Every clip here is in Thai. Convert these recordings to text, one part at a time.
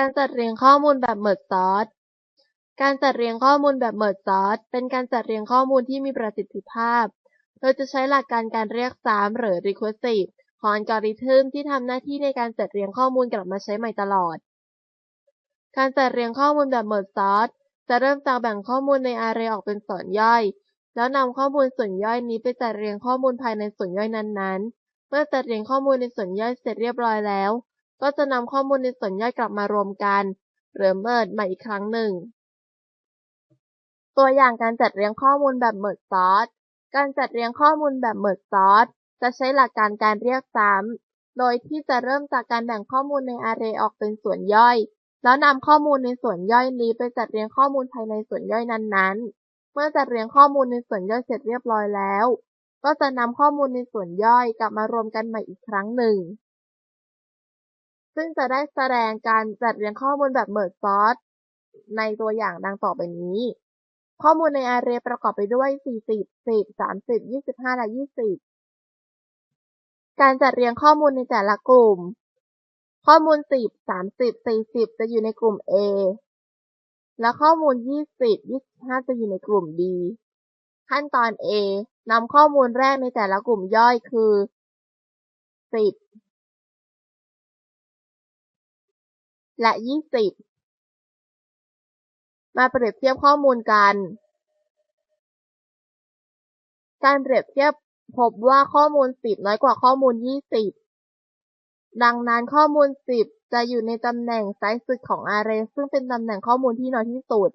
การจัดเรียงข้อมูลแบบ Merge Sort การจัดเรียงข้อมูลแบบ Merge Sort เป็นการจัดเรียงข้อมูลที่มีประสิทธิภาพ โดยจะใช้หลักการการเรียกซ้ำหรือ Recursive ของอัลกอริทึมที่ทำหน้าที่ในการจัดเรียงข้อมูลกลับมาใช้ใหม่ตลอด การจัดเรียงข้อมูลแบบ Merge Sort จะเริ่มจากแบ่งข้อมูลใน Array ออกเป็นส่วนย่อย แล้วนำข้อมูลส่วนย่อยนี้ไปจัดเรียงข้อมูลภายในส่วนย่อยนั้นๆ เมื่อจัดเรียงข้อมูลในส่วนย่อยเสร็จเรียบร้อยแล้ว ก็จะนำข้อมูลในส่วนย่อยกลับมารวมกัน หรือ merge ใหม่อีกครั้งหนึ่ง ตัวอย่างการจัดเรียงข้อมูลแบบ merge sort การจัดเรียงข้อมูลแบบ merge sort จะใช้หลักการการเรียกซ้ำ โดยที่จะเริ่มจากการแบ่งข้อมูลใน array ออกเป็นส่วนย่อย แล้วนำข้อมูลในส่วนย่อยนี้ไปจัดเรียงข้อมูลภายในส่วนย่อยนั้นๆ เมื่อจัดเรียงข้อมูลในส่วนย่อยเสร็จเรียบร้อยแล้ว ก็จะนำข้อมูลในส่วนย่อยกลับมารวมกันใหม่อีกครั้งหนึ่ง ซึ่งจะได้แสดงการจัดเรียงข้อมูลแบบ merge sort ในตัวอย่างดังต่อไปนี้ ข้อมูลใน array ประกอบไปด้วย 40 10 30 25 และ 20 การจัดเรียงข้อมูลในแต่ละกลุ่ม ข้อมูล 10 30 40 จะอยู่ในกลุ่ม A และข้อมูล 20 25 จะอยู่ในกลุ่ม B ขั้นตอน A นำข้อมูลแรกในแต่ละกลุ่มย่อยคือ 10 และ20มาเปรียบเทียบข้อมูลกัน การเปรียบเทียบพบว่าข้อมูล 10 น้อยกว่าข้อมูล 20 ดังนั้นข้อมูล 10 จะอยู่ในตำแหน่งซ้ายสุดของ array ซึ่งเป็นตำแหน่งข้อมูลที่น้อยที่สุด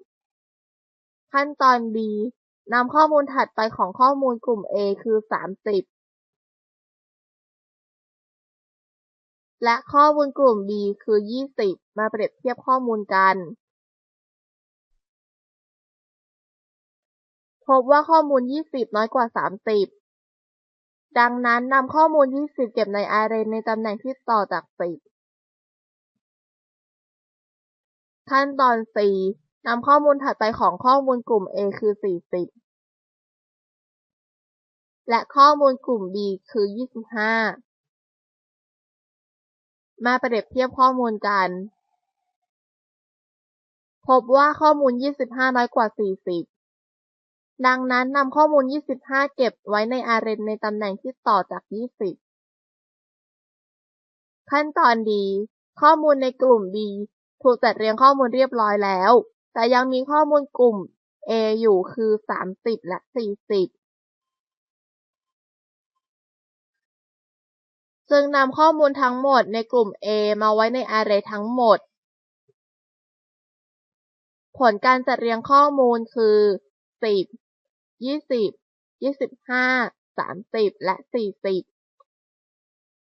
ขั้นตอน B นำข้อมูลถัดไปของข้อมูลกลุ่ม A คือ 30 และข้อมูลกลุ่ม B คือ20มาเปรียบเทียบข้อมูลกัน พบว่าข้อมูล 20 น้อยกว่า 30 ดังนั้นนำข้อมูล 20 เก็บใน array ในตำแหน่งที่ต่อจาก 10 ขั้นตอน C นำข้อมูลถัดไปของข้อมูลกลุ่ม A คือ 40 และข้อมูลกลุ่ม B คือ 25 มาเปรียบเทียบข้อมูลกัน พบว่าข้อมูล 25 น้อยกว่า 40 ดังนั้นนำข้อมูล 25 เก็บไว้ใน array ในตำแหน่งที่ต่อจาก 20 ขั้นตอน D ข้อมูลในกลุ่ม B ถูกจัดเรียงข้อมูลเรียบร้อยแล้ว แต่ยังมีข้อมูลกลุ่ม A อยู่คือ 30 และ 40 จึงนำข้อมูลทั้งหมดในกลุ่ม A มาไว้ในอารย์ทั้งหมด ผลการจัดเรียงข้อมูลคือ 10 20 25 30 และ 40